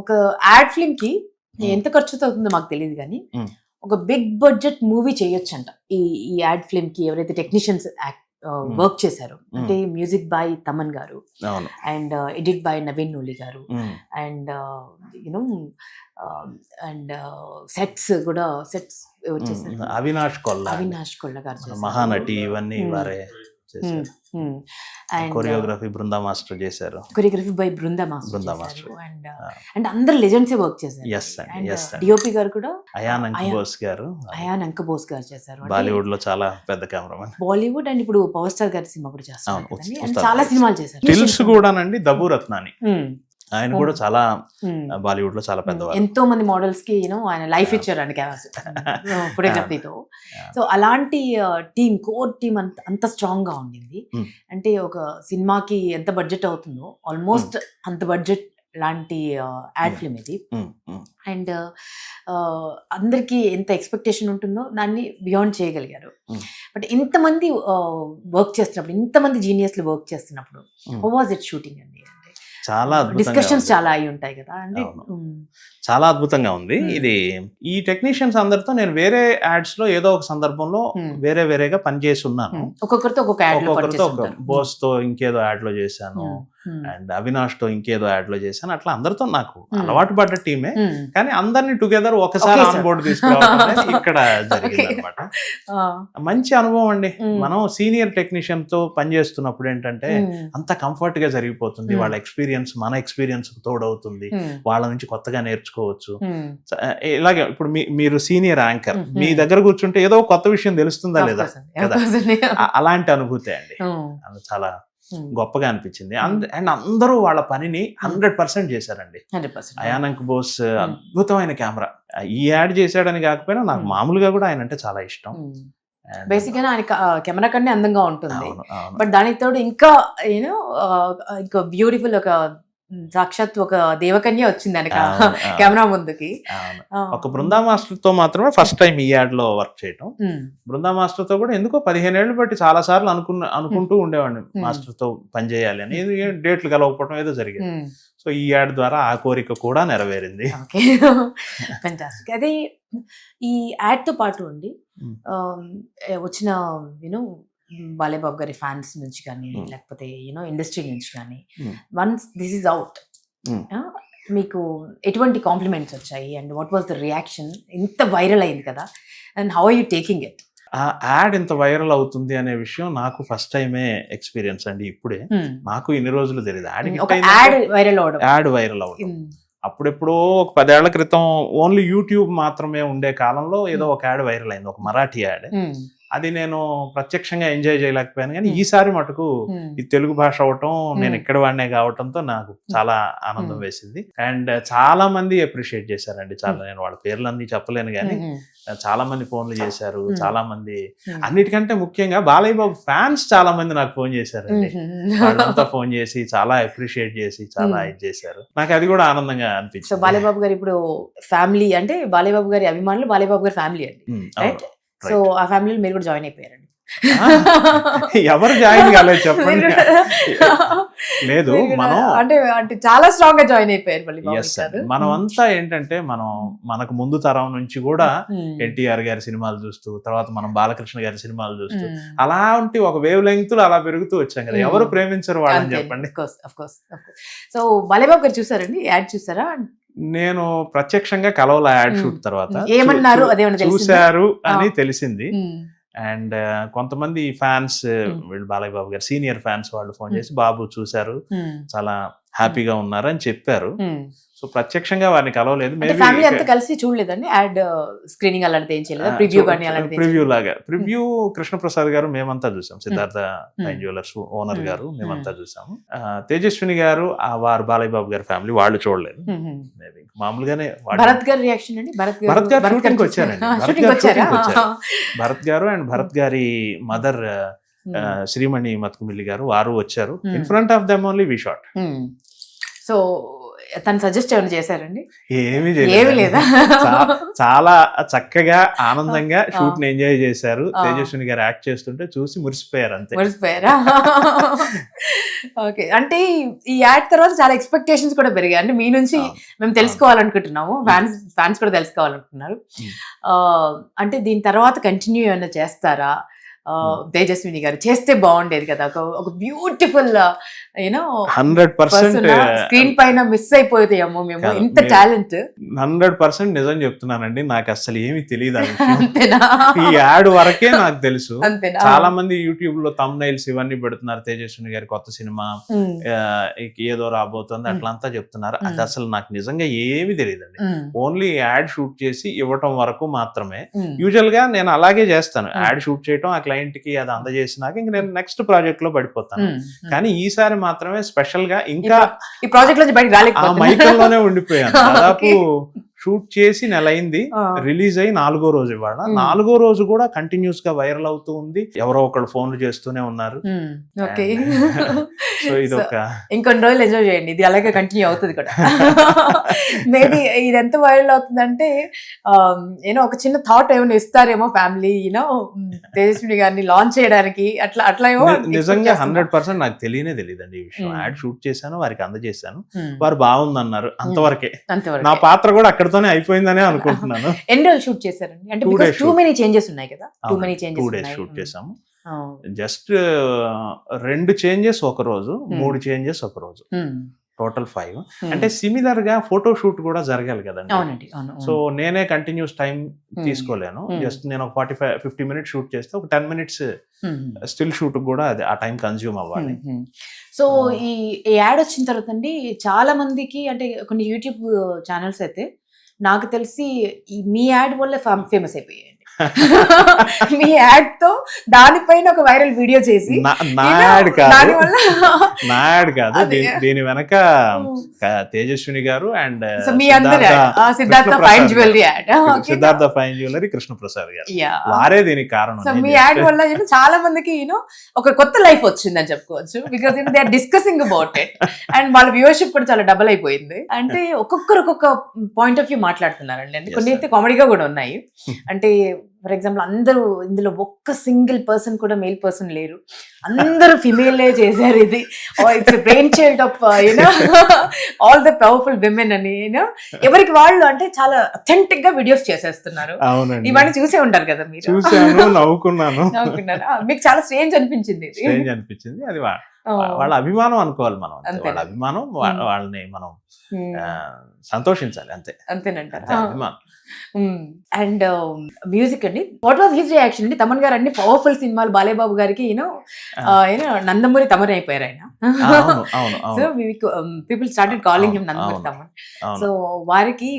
ఒక యాడ్ ఫిల్మ్కి. ఎంత ఖర్చు అవుతుందో మాకు తెలియదు కానీ. ఒక బిగ్ బడ్జెట్ మూవీ చేయొచ్చంట. ఈ ఈ యాడ్ ఫిల్మ్కి ఎవరైతే టెక్నీషియన్స్ వర్క్ చేశారు. అంటే music by Thaman garu and edit by Naveen Nooli garu and you know and sets కూడా సెట్స్ వచ్చేసారు అవినాష్ కొల్ల. అవినాష్ కొల్ల గారు. మహానటి ఇవన్నీ. వారే. కొరియోగ్రఫీ బృందా మాస్టర్ చేశారు. Choreography by Brinda master Brinda. Master. And. And అందరు లెజెండ్స్ వర్క్ చేశారు. ఎస్ అండి ఎస్ డిఓపి గారు కూడా ion అంకుబోస్ గారు. అయాన్ అంకబోస్ గారు చేశారు. బాలీవుడ్లో చాలా పెద్ద కెమెరామెన్. బాలీవుడ్ అండ్ ఇప్పుడు పవర్ స్టార్ గారి సినిమా కూడా అండ్ చాలా సినిమాలు చేశారు. స్టిల్స్ కూడానండి దబు రత్నాని ఆయన కూడా చాలా. బాలీవుడ్లో చాలా పెద్దవారు ఎంతో మంది మోడల్స్కి యూనో ఆయన లైఫ్ Yeah. ఇచ్చారు అండి క్యాన్వాస్ ఫోటోగ్రఫీతో. సో అలాంటి టీమ్ కోర్ టీమ్ అంత అంత స్ట్రాంగ్గా ఉండింది. అంటే ఒక సినిమాకి ఎంత బడ్జెట్ అవుతుందో ఆల్మోస్ట్ అంత బడ్జెట్ లాంటి యాడ్. ఫిల్మ్ ఇది అండ్ అందరికీ ఎంత ఎక్స్పెక్టేషన్ ఉంటుందో దాన్ని బియాండ్ చేయగలిగారు. బట్ ఇంతమంది వర్క్ చేస్తున్నప్పుడు ఇంతమంది జీనియస్లు వర్క్ చేస్తున్నప్పుడు. హౌ వాజ్ ఇట్ షూటింగ్ అండి చాలా డిస్కషన్స్. చాలా అయి ఉంటాయి కదా. ఉమ్, చాలా అద్భుతంగా ఉంది. ఇది ఈ టెక్నీషియన్స్ అందరితో నేను వేరే యాడ్స్లో ఏదో ఒక సందర్భంలో. వేరే వేరేగా పనిచేసి ఉన్నాను ఒక్కొక్కరితో ఒక్కొక్క. బోస్తో ఇంకేదో యాడ్లో చేశాను అండ్ అవినాష్తో ఇంకేదో యాడ్లో చేశాను. అట్లా అందరితో నాకు Hmm. అలవాటు పడ్డ టీమే. ఉమ్, కానీ అందరినీ టుగెదర్ ఒకసారి. ఆన్ బోర్డు తీసుకురావడం ఇక్కడ జరిగింది అనమాట మంచి అనుభవం అండి. Hmm. మనం సీనియర్ టెక్నీషియన్తో పనిచేస్తున్నప్పుడు ఏంటంటే అంత కంఫర్ట్గా జరిగిపోతుంది. Hmm. వాళ్ళ ఎక్స్పీరియన్స్ మన ఎక్స్పీరియన్స్ తోడవుతుంది. వాళ్ళ నుంచి కొత్తగా నేర్చుకోవచ్చు. ఇలాగే ఇప్పుడు మీరు సీనియర్ యాంకర్. Hmm. మీ దగ్గర కూర్చుంటే ఏదో కొత్త విషయం తెలుస్తుందా లేదా? అండి, కదా. అండి. అలాంటి అనుభూతి అండి. చాలా గొప్పగా అనిపించింది. అండ్ అండ్ అందరూ వాళ్ళ పనిని హండ్రెడ్ పర్సెంట్ చేశారండి. 100%. అయానంక్ బోస్ అద్భుతమైన కెమెరా. ఈ యాడ్ చేశాడని కాకపోయినా నాకు Hmm. మామూలుగా కూడా ఆయన అంటే చాలా ఇష్టం. బేసిక్గా ఆయన కెమెరా కంటే అందంగా ఉంటుంది. బట్ దానికి తోడు ఇంకా యూనో ఇంకా బ్యూటిఫుల్ ఒక సాక్షాత్ ఒక దేవకన్య వచ్చింది అవును, కెమెరా ముందుకి. ఒక బృందా మాస్టర్తో మాత్రమే ఫస్ట్ టైం ఈ యాడ్లో వర్క్ చేయటం. బృందా మాస్టర్తో కూడా ఎందుకో పదిహేను ఏళ్ళు బట్టి చాలా సార్లు అనుకున్న అనుకుంటూ ఉండేవాడిని. మాస్టర్తో పని చేయాలి అని. డేట్లు కలవకపోవడం ఏదో జరిగింది. సో ఈ యాడ్ ద్వారా ఆ కోరిక కూడా నెరవేరింది. అదే ఈ యాడ్తో పాటు అండి వచ్చిన యూనో బాలేబాబు గారి ఫ్యాన్స్ నుంచి కానీ Mm. లేకపోతే యూనో ఇండస్ట్రీ నుంచి కానీ. Once this is out. మీకు ఎటువంటి కాంప్లిమెంట్స్ వచ్చాయి and what was the reaction ఇంత వైరల్ అయింది కదా and how are you taking it ఆ యాడ్ ఇంత వైరల్ అవుతుంది అనే విషయం నాకు ఫస్ట్ టైమే ఎక్స్పీరియన్స్ అండి ఇప్పుడే నాకు ఇన్ని రోజులు తెలియదు యాడ్ Hmm. వైరల్ అవడం యాడ్ వైరల్ అవ్వడం Mm. అప్పుడెప్పుడో ఒక పదేళ్ళ క్రితం ఓన్లీ యూట్యూబ్ మాత్రమే ఉండే కాలంలో ఏదో ఒక యాడ్ వైరల్ అయింది ఒక మరాఠీ యాడ్. అది నేను ప్రత్యక్షంగా ఎంజాయ్ చేయలేకపోయాను కానీ Hmm. ఈసారి మటుకు Mm. ఈ తెలుగు భాష అవటం నేను Hmm. ఇక్కడ వాడినే కావటంతో నాకు చాలా ఆనందం Hmm. వేసింది అండ్ చాలా మంది అప్రిషియేట్ చేశారండి చాలా నేను వాళ్ళ పేర్లన్నీ చెప్పలేను కానీ. చాలా మంది ఫోన్లు చేశారు Hmm. చాలా మంది. అన్నిటికంటే ముఖ్యంగా బాలయ్య బాబు ఫ్యాన్స్ చాలా మంది నాకు ఫోన్ చేశారండి. వాళ్ళంతా ఫోన్ చేసి చాలా అప్రిషియేట్ చేసి చాలా Hmm. ఇది చేశారు నాకు అది కూడా ఆనందంగా అనిపించింది బాలేబాబు గారు ఇప్పుడు ఫ్యామిలీ అంటే బాలేబాబు గారి అభిమానులు బాలేబాబు గారి ఫ్యామిలీ అండి Hmm. సో ఆ ఫ్యామిలీలో మీరు కూడా జాయిన్ అయిపోయారండి ఎవరు జాయిన్ కాలేదు చెప్పండి లేదు మనం అంటే అంటే చాలా స్ట్రాంగ్గా జాయిన్ అయిపోయారు మళ్ళీ. మనం అంతా ఏంటంటే మనం మనకు ముందు తరం నుంచి కూడా Hmm. ఎన్టీఆర్ గారి సినిమాలు చూస్తూ తర్వాత మనం బాలకృష్ణ గారి సినిమాలు చూస్తూ Hmm. అలాంటి ఒక వేవ్ లెంగ్త్ అలా పెరుగుతూ వచ్చాం కదా Hmm. ఎవరు ప్రేమించరు వాళ్ళని చెప్పండి. సో బాలేబాబు గారు చూసారండి యాడ్ చూసారా నేను ప్రత్యక్షంగా కలవల యాడ్. షూట్ తర్వాత ఏమన్నారు? చూశారు అని. తెలిసింది. అండ్ కొంతమంది ఫ్యాన్స్. వీళ్ళు బాలయ్య బాబు గారు సీనియర్ ఫ్యాన్స్ వాళ్ళు ఫోన్. చేసి బాబు చూశారు. చాలా హ్యాపీగా ఉన్నారు అని చెప్పారు. సో ప్రత్యక్షంగా వారిని కలవలేదు ఫ్యామిలీ అంతా కలిసి చూడలేదండి యాడ్ స్క్రీనింగ్ అలాంటిది ఏం చేయలేదు ప్రివ్యూ కానీ అలాంటిది ప్రివ్యూ? లాగా ప్రివ్యూ కృష్ణప్రసాద్ గారు మేమంతా చూసాం సిద్ధార్థ. Fine jewellers owner. గారు మేమంతా చూసాము ఆ, తేజస్విని గారు ఆ వారు బాలయ్య బాబు గారి ఫ్యామిలీ వాళ్ళు చూడలేదు. మేబీ మామూలుగానే భరత్ గారి రియాక్షన్ అండి భరత్ గారు భరత్ గారు చూసారా? వచ్చారండి. భరత్ గారు అండ్ భరత్ గారి మదర్. శ్రీమణి మత్కుమిల్లి గారు వారు వచ్చారు Hmm. In front of them only we shot Hmm. So తను సజెస్ట్ ఏమైనా చేశారండి ఏమీ ఏమి. లేదా చాలా చక్కగా ఆనందంగా. షూట్ని ఎంజాయ్ చేశారు. తేజస్విని గారు యాక్ట్ చేస్తుంటే చూసి మురిసిపోయారు అంతే మర్చిపోయారా ఓకే అంటే ఈ యాడ్ తర్వాత చాలా ఎక్స్పెక్టేషన్స్ కూడా పెరిగాయి అంటే మీ నుంచి. మేము తెలుసుకోవాలనుకుంటున్నాము ఫ్యాన్స్ ఫ్యాన్స్ కూడా తెలుసుకోవాలనుకుంటున్నారు Hmm. అంటే దీని తర్వాత కంటిన్యూ ఏమైనా చేస్తారా Hmm. తేజస్విని గారు చేస్తే బాగుండేది కదా. ఒక beautiful you know hundred percent screen పైన మిస్ అయిపోతాయేమో మేము. ఇంత టాలెంట్ హండ్రెడ్ పర్సెంట్ నిజం చెప్తున్నానండి. నాకు అసలు ఏమీ తెలియదు. అంతేనా? ఈ యాడ్ వరకే నాకు తెలుసు. చాలా మంది యూట్యూబ్లో తమ్ నైల్స్ ఇవన్నీ పెడుతున్నారు. తేజస్విని గారి కొత్త సినిమా ఏదో రాబోతుంది. అట్లంతా చెప్తున్నారు. అది. అసలు నాకు నిజంగా ఏమీ తెలియదండి. ఓన్లీ యాడ్ షూట్ చేసి ఇవ్వటం వరకు మాత్రమే. యూజువల్గా నేను అలాగే చేస్తాను. యాడ్ షూట్ చేయటం ఆ క్లయింట్కి అది అందజేసినాక ఇంక నేను నెక్స్ట్ ప్రాజెక్ట్లో పడిపోతాను. కానీ ఈసారి మాత్రమే స్పెషల్గా ఇంకా ఈ ప్రాజెక్ట్ ఆ రాలేకపోతున్నా మైకంలోనే ఉండిపోయాను దాదాపు. షూట్ చేసి నెల అయింది. రిలీజ్ అయ్యి నాలుగో రోజు ఇవాళ. నాలుగో రోజు కూడా కంటిన్యూస్గా వైరల్ అవుతూ ఉంది. ఎవరో ఒకళ్ళు ఫోన్లు చేస్తూనే ఉన్నారు. ఓకే. సో ఇది ఒక ఇంకొన్ని రోజులు ఎంజాయ్ చేయండి. ఇది అలాగే కంటిన్యూ అవుతుంది కూడా. మేబీ ఇది ఎంత వైరల్ అవుతుందంటే ఏదో ఒక చిన్న థాట్ ఏమైనా ఇస్తారేమో ఫ్యామిలీ యూనో తేజస్విని గారిని లాంచ్ చేయడానికి. అట్లా అట్లా ఏమో నిజంగా. హండ్రెడ్ పర్సెంట్ నాకు తెలియనే తెలియదండి ఈ విషయం. యాడ్ షూట్ చేశాను వారికి అందజేశాను. వారు బాగుందన్నారు అంతవరకే. అంతవరకు. నా పాత్ర కూడా అక్కడితోనే అయిపోయిందనే అనుకుంటున్నాను. ఎన్ని రోజులు షూట్ చేశారండి. అంటే టూ. మెనీ చేంజెస్ ఉన్నాయి కదా. Too many two changes days shoot చేసాము. జస్ట్ రెండు చేంజెస్ ఒక రోజు Hmm. మూడు చేంజెస్ ఒక రోజు. Hmm. టోటల్ ఫైవ్ అంటే సిమిలర్గా ఫోటో షూట్ కూడా జరగాలి కదండి. సో నేనే కంటిన్యూస్ టైం Hmm. తీసుకోలేను. Hmm. జస్ట్ నేను ఒక forty five fifty minutes shoot చేస్తే ఒక ten minutes Hmm. Still shoot కూడా అది ఆ టైం కన్జ్యూమ్ అవ్వాలి. సో ఈ యాడ్ వచ్చిన తర్వాత అండి చాలా మందికి అంటే కొన్ని యూట్యూబ్ ఛానల్స్ అయితే నాకు తెలిసి ఈ మీ యాడ్ వల్ల ఫేమస్ అయిపోయాయి మీ యాడ్తో దానిపైన ఒక వైరల్ వీడియో చేసి నా- యాడ్ కాదు. దీని వెనక Tejaswini garu and ad Siddhartha fine. Jewellery ad Siddhartha fine jewellery Krishnaprasad garu. వారే దీనికి కారణం. మీ యాడ్ వల్ల చాలా మందికి యూనో ఒక కొత్త లైఫ్ వచ్చిందని చెప్పుకోవచ్చు. Because they are discussing about it and వాళ్ళ వ్యూవర్షిప్ కూడా చాలా డబల్ అయిపోయింది. అంటే ఒక్కొక్కరు ఒక్కొక్క పాయింట్ ఆఫ్ వ్యూ మాట్లాడుతున్నారండి. కొన్ని. అయితే కామెడీగా కూడా ఉన్నాయి. అంటే ఫర్ ఎగ్జాంపుల్ అందరూ ఇందులో ఒక్క సింగిల్ పర్సన్ కూడా మేల్ పర్సన్ లేరు. అందరూ ఫిమేలే చేశారు ఇది. It's brain child of you know all the powerful women అని యూనో ఎవరికి వాళ్ళు అంటే చాలా అథెంటిక్గా వీడియోస్ చేసేస్తున్నారు. ఇవన్నీ చూసే ఉంటారు కదా మీరు. నవ్వుకున్నాను. నవ్వుకున్నారా? మీకు చాలా స్ట్రేంజ్ అనిపించింది అనిపించింది. అది. వాళ్ళ అభిమానం అనుకోవాలి మనం? వాళ్ళ అభిమానం. వాళ్ళని మనం సంతోషించాలి అంతే. అంతేనంట అంతే అభిమానం. అండ్ మ్యూజిక్ అండి. వాట్ వాజ్ హిస్ రియాక్షన్ అండి? తమన్ గారు అన్ని పవర్ఫుల్ సినిమాలు బాలేబాబు గారికి యూనో యూనో నందమూరి తమన్ అయిపోయారు ఆయన. సో అవును people started calling him Nandamuri. Thaman. So వారికి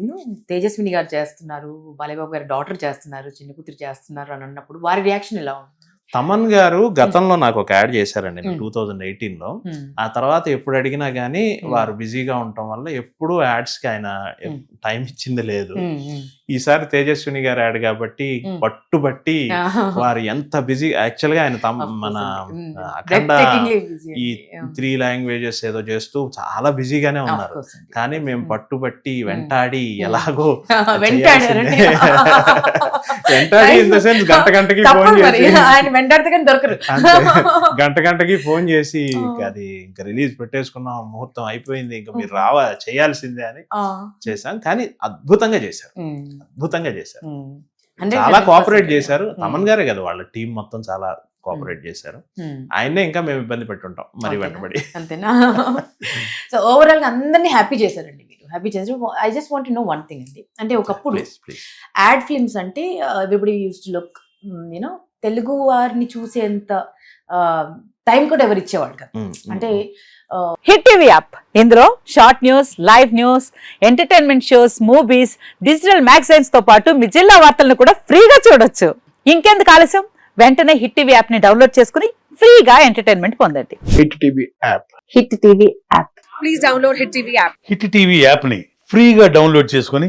యూనో తేజస్విని గారు చేస్తున్నారు బాలేబాబు గారి డాటర్ చేస్తున్నారు చిన్న కూతురు చేస్తున్నారు అని అన్నప్పుడు వారి రియాక్షన్ ఎలా ఉంది? తమన్ గారు గతంలో నాకు ఒక యాడ్ చేశారండి. టూ థౌజండ్ ఎయిటీన్లో. ఆ తర్వాత ఎప్పుడు అడిగినా గానీ. వారు బిజీగా ఉండటం వల్ల ఎప్పుడు యాడ్స్కి ఆయన. టైం ఇచ్చింది లేదు. ఈసారి తేజస్విని గారి యాడ్ కాబట్టి. పట్టుబట్టి. వారు ఎంత బిజీ యాక్చువల్గా ఆయన తమ మన అఖండ ఈ. త్రీ లాంగ్వేజెస్ ఏదో చేస్తూ చాలా బిజీగానే ఉన్నారు. కానీ మేము. పట్టుబట్టి. వెంటాడి. ఎలాగో వెంటాడి ఇన్ ద సెన్స్ గంట గంటకి ఫోన్ చేసి వెంటాడితే కానీ దొరకరు. గంట గంటకి ఫోన్ చేసి ఆ. "ఇంక అది ఇంకా రిలీజ్ పెట్టేసుకున్నాం ముహూర్తం అయిపోయింది ఇంకా మీరు. రావా చేయాల్సిందే అని. చేశాం కానీ అద్భుతంగా చేశారు. అద్భుతంగా చేశారు చాలా కోఆపరేట్. చేశారు. తమన్ గారే కదా వాళ్ళ టీం మొత్తం చాలా కోఆపరేట్ చేశారు ఉమ్. ఆయన్నే ఇంకా మేము ఇబ్బంది పెట్టుంటాం మరి? వెంటబడి అంతేనా సో ఓవరాల్గా అందరినీ హ్యాపీ చేశారండి మీరు హ్యాపీ చేశారు I just want know one thing అండి అంటే ఒకప్పుడు యాడ్ ఫిల్మ్స్ అంటే everybody use to look you know Telugu వారిని చూసేంత టైం కూడా ఎవరు ఇచ్చేవాళ్ళు కదా. అంటే హిట్ టీవీ యాప్. ఇందులో short news live news entertainment shows movies digital మ్యాగజైన్స్తో పాటు మీ జిల్లా వార్తలను కూడా ఫ్రీగా చూడొచ్చు. ఇంకెందుకు ఆలస్యం? వెంటనే హిట్ టీవీ యాప్ని డౌన్లోడ్ చేసుకుని ఫ్రీగా ఎంటర్టైన్మెంట్ పొందండి. Hit TV app. Hit TV app. Hit TV యాప్ని ఫ్రీగా డౌన్లోడ్ చేసుకొని